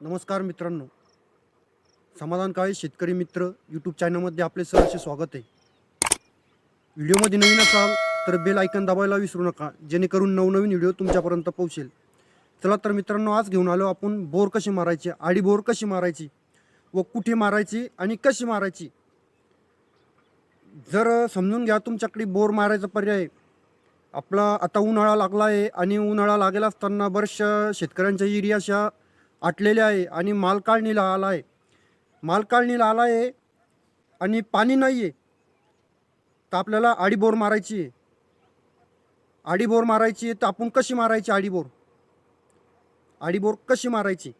नमस्कार मित्रांनो. समाधानकाळी शेतकरी मित्र यूट्यूब चॅनलमध्ये आपले सहर्षे स्वागत आहे. व्हिडिओमध्ये नवीन असाल तर बेल आयकन दाबायला विसरू नका जेणेकरून नवनवीन व्हिडिओ तुमच्यापर्यंत पोहोचेल. चला तर मित्रांनो आज घेऊन आलो आपण बोर कशी मारायची आडी बोर कशी मारायची व कुठे मारायची आणि कशी मारायची. जर समजून घ्या तुमच्याकडे बोर मारायचा पर्याय. आपला आता उन्हाळा लागला आहे आणि उन्हाळा लागेल असताना बऱ्याचशा शेतकऱ्यांच्या इरी आटलेले आहे आणि मालकाळणीला आला आहे. मालकाळणीला आला आहे आणि पाणी नाही आहे तर आपल्याला आडीबोर मारायची आहे. आडीबोर मारायची आहे तर आपण कशी मारायची आडीबोर? आडीबोर कशी मारायची?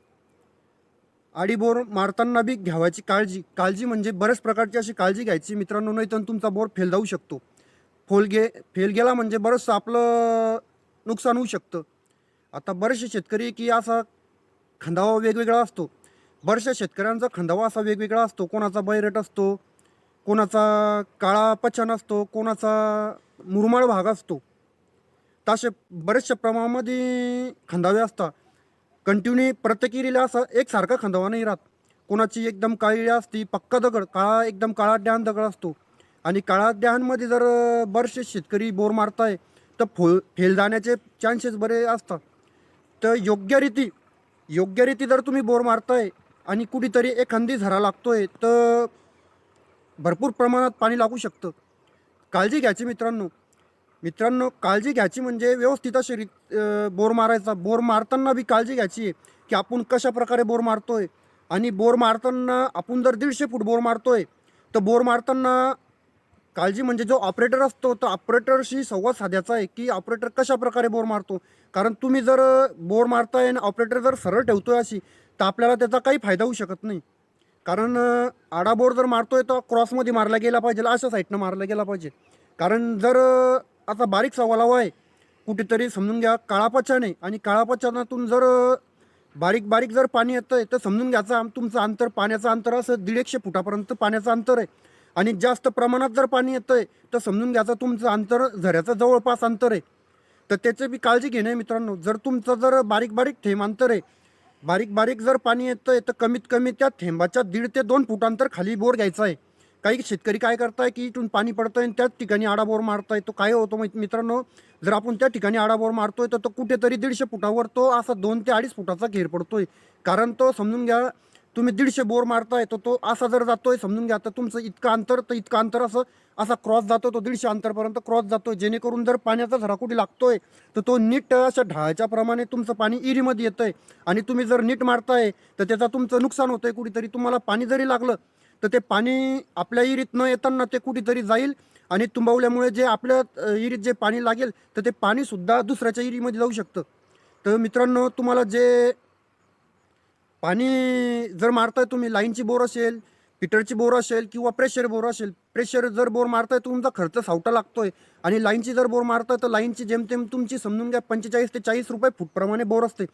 आडीबोर मारताना बी घ्यावायची काळजी. काळजी म्हणजे बऱ्याच प्रकारची अशी काळजी घ्यायची. मित्रांनो नाही तर तुमचा बोर फेल जाऊ शकतो. फोल गे फेल गेला म्हणजे बरंचसं आपलं नुकसान होऊ शकतं. आता बरेचसे शेतकरी की असा खंदावा वेगवेगळा असतो. बऱ्याचशा शेतकऱ्यांचा खंदावा असा वेगवेगळा असतो. कोणाचा बैरट असतो कोणाचा काळा पचन असतो कोणाचा मुरमाळ भाग असतो. तर असे बरेचशा प्रमाणामध्ये खंदावे असतात. कंटिन्यू प्रत्येक इरीला असं एकसारखा खंदावा नाही राहत. कोणाची एकदम काळी असती पक्का दगड काळा एकदम काळा डॅन दगड असतो. आणि काळा डॅनमध्ये जर बरेचसे शेतकरी बोर मारताय तर फो फेल जाण्याचे चान्सेस बरे असतात. तर योग्य योग्यरीती योग्य रीती जर तुम्ही बोर मारताय आणि कुठेतरी एखादी झरा लागतोय तर भरपूर प्रमाणात पाणी लागू शकतं. काळजी घ्यायची मित्रांनो. मित्रांनो काळजी घ्यायची म्हणजे व्यवस्थित अशी बोर मारायचा. बोर मारताना बी काळजी घ्यायची आहे की आपण कशा प्रकारे बोर मारतोय. आणि बोर मारताना आपण जर दीडशे फूट बोर मारतोय तर बोर मारताना काळजी म्हणजे जो ऑपरेटर असतो तो ऑपरेटरशी संवाद साधायचा आहे की ऑपरेटर कशा प्रकारे बोर मारतो. कारण तुम्ही जर बोर मारताय आणि ऑपरेटर जर सरळ ठेवतोय अशी तर आपल्याला त्याचा काही फायदा होऊ शकत नाही. कारण आडा बोर जर मारतोय तर क्रॉसमध्ये मारला गेला पाहिजे अशा साईडनं मारला गेला पाहिजे. कारण जर आता बारीक सवालाव आहे कुठेतरी समजून घ्या काळापचन आहे आणि काळापचनातून जर बारीक बारीक जर पाणी येतं आहे तर समजून घ्यायचं तुमचं अंतर पाण्याचं अंतर असं दीड एकशे फुटापर्यंत पाण्याचं अंतर आहे. आणि जास्त प्रमाणात जर पाणी येतं आहे तर समजून घ्यायचं तुमचं अंतर झऱ्याचं जवळपास अंतर आहे. तर त्याची बी काळजी घेणे मित्रांनो. जर तुमचं जर बारीक बारीक थेंब अंतर आहे बारीक बारीक जर पाणी येतं आहे तर कमीत कमी त्या थेंबाच्या दीड ते दोन फुटांतर खाली बोर घ्यायचा आहे. काही शेतकरी काय करताय की इथून पाणी पडतंय आणि त्याच ठिकाणी आडा बोर मारताय. तो काय होतो मित्रांनो जर आपण त्या ठिकाणी आडा बोर मारतोय तर तो कुठेतरी दीडशे फुटावर तो असा दोन ते अडीच फुटाचा घेर पडतोय. कारण तो समजून घ्या तुम्ही दीडशे बोर मारताय तर तो असा जर जातोय समजून घ्या तर तुमचं इतकं अंतर तर इतकं अंतर असं असा क्रॉस जातो तो दीडशे अंतरपर्यंत क्रॉस जातो. जेणेकरून जर पाण्याचा झरा कुठे लागतोय तर तो नीट अशा ढाळच्या प्रमाणे तुमचं पाणी इरीमध्ये येतं आहे आणि तुम्ही जर नीट मारताय तर त्याचा तुमचं नुकसान होतंय कुठेतरी. तुम्हाला पाणी जरी लागलं तर ते पाणी आपल्या इरीत न येताना ते कुठेतरी जाईल. आणि तुंबवल्यामुळे जे आपल्या इरीत जे पाणी लागेल तर ते पाणीसुद्धा दुसऱ्याच्या इरीमध्ये जाऊ शकतं. तर मित्रांनो तुम्हाला जे पाणी जर मारताय तुम्ही लाईनची बोर असेल पिटरची बोर असेल किंवा प्रेशर बोर असेल प्रेशर जर बोर मारताय तर तुमचा खर्च सावटा लागतोय आणि लाईनची जर बोर मारताय तर लाईनची जेमतेम तुमची समजून घ्या पंचेचाळीस ते चाळीस रुपये फूटप्रमाणे बोर असते.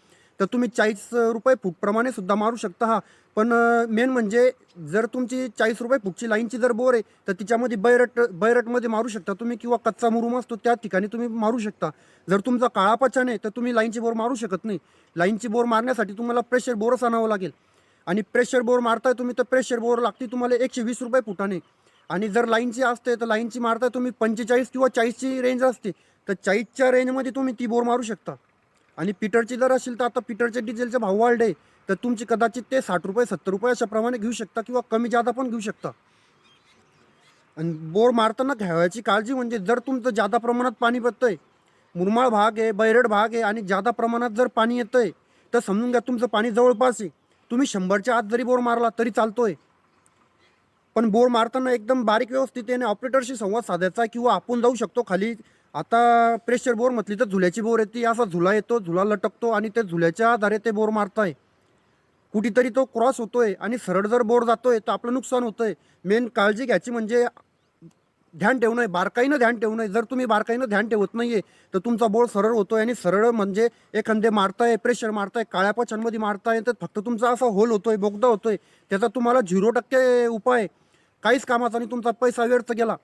तर तुम्ही चाळीस रुपये फूटप्रमाणे सुद्धा मारू शकता हा. पण मेन म्हणजे जर तुमची चाळीस रुपये फूटची लाईनची जर बोर आहे तर तिच्यामध्ये बैरट बैरटमध्ये मारू शकता तुम्ही किंवा कच्चा मुरुम असतो त्या ठिकाणी तुम्ही मारू शकता. जर तुमचा काळा पचन आहे तर तुम्ही लाईनची बोर मारू शकत नाही. लाईनची बोर मारण्यासाठी तुम्हाला प्रेशर बोरच आणावं लागेल. आणि प्रेशर बोर मारताय तुम्ही तर प्रेशर बोर लागते तुम्हाला एकशे वीस रुपये फुटाने. आणि जर लाईनची असते तर लाईनची मारताय तुम्ही पंचेचाळीस किंवा चाळीसची रेंज असते. तर चाळीसच्या रेंजमध्ये तुम्ही ती बोर मारू शकता. आणि पीटरची जर असेल तर आता पीटरचे डिझेलचे भाव वाढले तर तुमची कदाचित ते साठ रुपये सत्तर रुपये अशाप्रमाणे घेऊ शकता किंवा कमी जादा पण घेऊ शकता. आणि बोर मारताना घ्यावायची काळजी म्हणजे जर तुमचं जादा प्रमाणात पाणी पडतंय मुरमाळ भाग आहे बैरड भाग आहे आणि जादा प्रमाणात जर पाणी येतंय तर समजून घ्या तुमचं पाणी जवळपास आहे. तुम्ही शंभरच्या आत जरी बोर मारला तरी चालतोय. पण बोर मारताना एकदम बारीक व्यवस्थितीने ऑपरेटरशी संवाद साधायचा आहे किंवा आपण जाऊ शकतो खाली आता प्रेशर बोर म्हटली तर झुल्याची बोर येते. असा झुला येतो झुला लटकतो आणि ते झुल्याच्या आधारे ते बोर मारताय. कुठेतरी तो क्रॉस होतोय आणि सरळ जर बोर जातोय तर आपलं नुकसान होतंय. मेन काळजी घ्यायची म्हणजे ध्यान ठेवणं आहे. बारकाईनं ध्यान ठेवू आहे. जर तुम्ही बारकाईनं ध्यान ठेवत नाही आहे तर तुमचा बोळ सरळ होतोय आणि सरळ म्हणजे एखादे मारताय प्रेशर मारताय काळ्या पचनमध्ये मारताय तर फक्त तुमचा असा होल होतोय बोगदा होतोय. त्याचा तुम्हाला झिरो टक्के उपाय. काहीच कामाचा आणि तुमचा पैसा व्यर्थ गेला.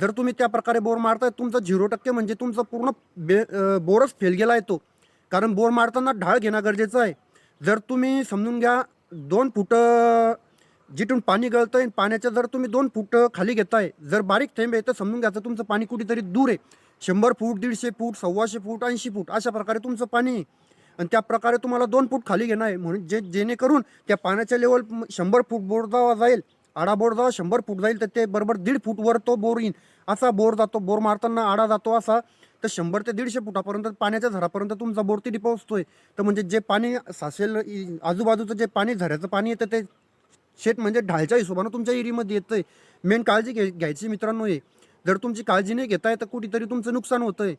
जर तुम्ही त्या प्रकारे बोर मारताय तुमचा झिरो टक्के म्हणजे तुमचा पूर्ण बे बोरच फेल गेला आहे तो. कारण बोर मारताना ढाळ घेणं गरजेचं आहे. जर तुम्ही समजून घ्या दोन फूट जिथून पाणी गळतं आहे पाण्याचं जर तुम्ही दोन फूट खाली घेताय जर बारीक थेंब आहे तर समजून घ्यायचं तुमचं पाणी कुठेतरी दूर आहे. शंभर फूट दीडशे फूट सव्वाशे फूट ऐंशी फूट अशा प्रकारे तुमचं पाणी आहे. आणि त्या प्रकारे तुम्हाला दोन फूट खाली घेणं आहे. म्हणून जे जेणेकरून त्या पाण्याच्या लेवल शंभर फूट बोरदावा जाईल. आडा बोर जेव्हा शंभर फूट जाईल तर ते बरोबर दीड फूटवर तो बोर येईल असा बोर जातो बोर मारताना आडा जातो असा. तर शंभर ते दीडशे फुटापर्यंत पाण्याच्या झरापर्यंत तुमचा बोर तिथे पोहोचतोय. तर म्हणजे जे पाणी सासेल आजूबाजूचं जे पाणी झऱ्याचं पाणी येतं ते शेत म्हणजे ढालच्या हिशोबानं तुमच्या एरीमध्ये आहे मेन काळजी घ्याय घ्यायची मित्रांनो हे. जर तुमची काळजी नाही घेताय तर कुठेतरी तुमचं नुकसान होतं आहे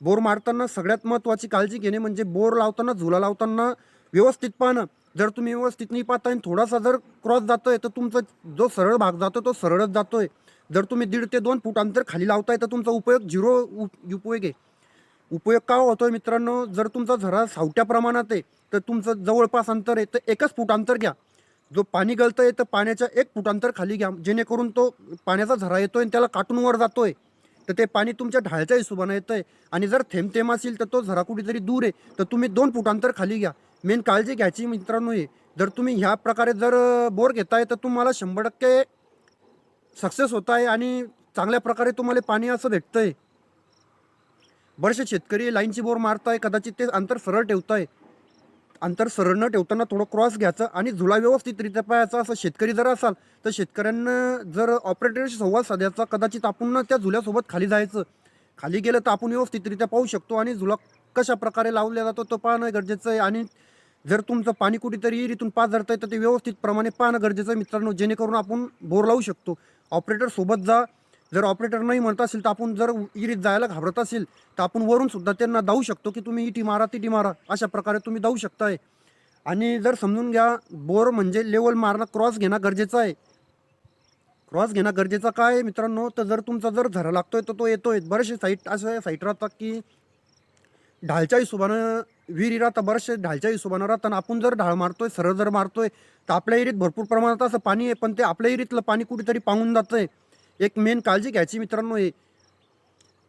बोर मारताना सगळ्यात महत्त्वाची काळजी घेणे म्हणजे बोर लावताना झुला लावताना व्यवस्थित पाहणं जर तुम्ही व्यवस्थित नाही पाहता आणि थोडासा जर क्रॉस जातोय तर तुमचा जो सरळ भाग जातो तो सरळच जातोय. जर तुम्ही दीड ते दोन फूट अंतर खाली लावताय तर तुमचा उपयोग झिरो उप- उपयोग आहे. उपयोग का होतोय मित्रांनो? जर तुमचा झरा सावट्या प्रमाणात आहे तर तुमचं जवळपास अंतर आहे तर एकच फूट अंतर घ्या. जो पाणी गळतं आहे तर पाण्याच्या एक फूट अंतर खाली घ्या. जेणेकरून तो पाण्याचा झरा येतोय आणि त्याला काटून वर जातोय. तर ते पाणी तुमच्या ढाळच्या हिशोबानं येतंय. आणि जर थेंब थेंब असेल तर तो झरा कुठेतरी दूर आहे. तर तुम्ही दोन फूट अंतर खाली घ्या. मेन काळजी घ्यायची मित्रांनो जर तुम्ही ह्या प्रकारे जर बोर घेताय तर तुम्हाला शंभर टक्के सक्सेस होत आहे आणि चांगल्या प्रकारे तुम्हाला पाणी असं भेटतंय. बरेचसे शेतकरी लाईनची बोर मारताय कदाचित ते अंतर सरळ ठेवताय. अंतर सरळ न ठेवताना थोडं क्रॉस घ्यायचं आणि झुला व्यवस्थितरित्या पाहायचा. असं शेतकरी जर असाल तर शेतकऱ्यांना जर ऑपरेटरशी संवाद साधायचा कदाचित आपण त्या झुल्यासोबत खाली जायचं. खाली गेलं तर आपण व्यवस्थितरित्या पाहू शकतो आणि झुला कशा प्रकारे लावला जातो तो पाहणं गरजेचं आहे. आणि जर तुमचं पाणी कुठेतरी इरीतून पास धरत आहे तर ते व्यवस्थित प्रमाणे पाहणं गरजेचं आहे मित्रांनो जेणेकरून आपण बोर लावू शकतो. ऑपरेटर सोबत जा. जर ऑपरेटर नाही म्हणत असेल तर आपण जर इरीत जायला घाबरत असेल तर आपण वरून सुद्धा त्यांना जाऊ शकतो की तुम्ही इटी मारा तिटी मारा अशा प्रकारे तुम्ही जाऊ शकताय. आणि जर समजून घ्या बोर म्हणजे लेवल मारणं क्रॉस घेणं गरजेचं आहे. क्रॉस घेणं गरजेचं काय आहे मित्रांनो? तर जर तुमचा जर झरा लागतोय तर तो येतोय. बरेचसे साईट असे साईट राहतात की ढालच्या हिशोबानं विहिरी राहतात बरेचसे ढालच्या हिशोबानं राहतात आणि आपण जर ढाळ मारतोय सरळ जर मारतोय तर आपल्या एरीत भरपूर प्रमाणात असं पाणी आहे पण ते आपल्या एरीतलं पाणी कुठेतरी पाहून जातंय. एक मेन काळजी घ्यायची मित्रांनो हे.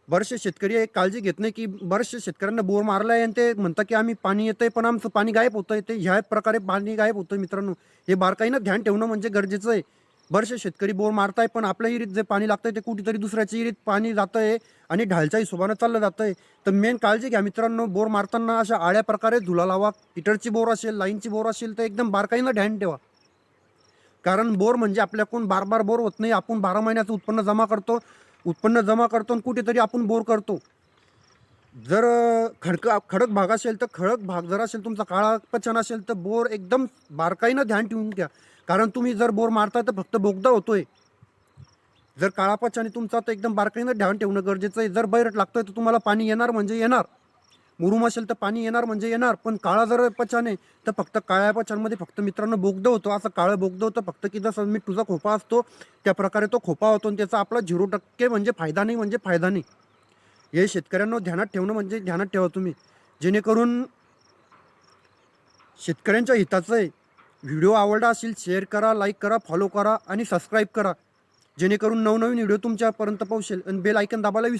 बरेचसे शेतकरी एक काळजी घेत नाही की बरेचसे शेतकऱ्यांना बोर मारला आहे आणि ते म्हणतात की आम्ही पाणी येतंय पण आमचं पाणी गायब होतंय. ते ह्या प्रकारे पाणी गायब होतं मित्रांनो. हे बारकाईनं ध्यान ठेवणं म्हणजे गरजेचं आहे. बरेचसे शेतकरी बोर मारताय पण आपल्या हिरीत जे पाणी लागतंय ते कुठेतरी दुसऱ्याच्या इरीत पाणी जातंय आणि ढालच्या हिशोबानं चाललं जातंय. तर मेन काळजी घ्या मित्रांनो बोर मारताना अशा आळ्या प्रकारे धुला लावा. हिटरची बोर असेल लाईनची बोर असेल तर एकदम बारकाईनं ध्यान ठेवा. कारण बोर म्हणजे आपल्याकडून बार बार बोर होत नाही. आपण बारा महिन्याचं उत्पन्न जमा करतो. उत्पन्न जमा करतो आणि कुठेतरी आपण बोर करतो. जर खडक खडक भाग असेल तर खडक भाग जर असेल तुमचा काळा पचन असेल तर बोर एकदम बारकाईनं ध्यान ठेवून घ्या. कारण तुम्ही जर बोर मारताय तर फक्त बोगदा होतोय. जर काळा तुमचा तर एकदम बारकाईनं ध्यान ठेवणं गरजेचं आहे. जर बैरट लागतोय तर तुम्हाला पाणी येणार म्हणजे येणार. मुरुम असेल तर पाणी येणार म्हणजे येणार. पण काळा जर पचाने तर फक्त काळ्या पचांमध्ये फक्त मित्रांनो बोगदं होतो. असं काळं बोगदं होतं फक्त की जसं मी तुझा खोपा असतो त्या प्रकारे तो खोपा होतो. आणि त्याचा आपला झिरो टक्के म्हणजे फायदा नाही म्हणजे फायदा नाही. हे शेतकऱ्यांना ध्यानात ठेवणं म्हणजे ध्यानात ठेवा तुम्ही. जेणेकरून शेतकऱ्यांच्या हिताचं आहे. व्हिडिओ आवडला असेल शेअर करा लाईक करा फॉलो करा आणि सबस्क्राईब करा. जेणेकरून नवनवीन व्हिडिओ तुमच्यापर्यंत पोहोचेल. आणि बेल ऐकन दाबायला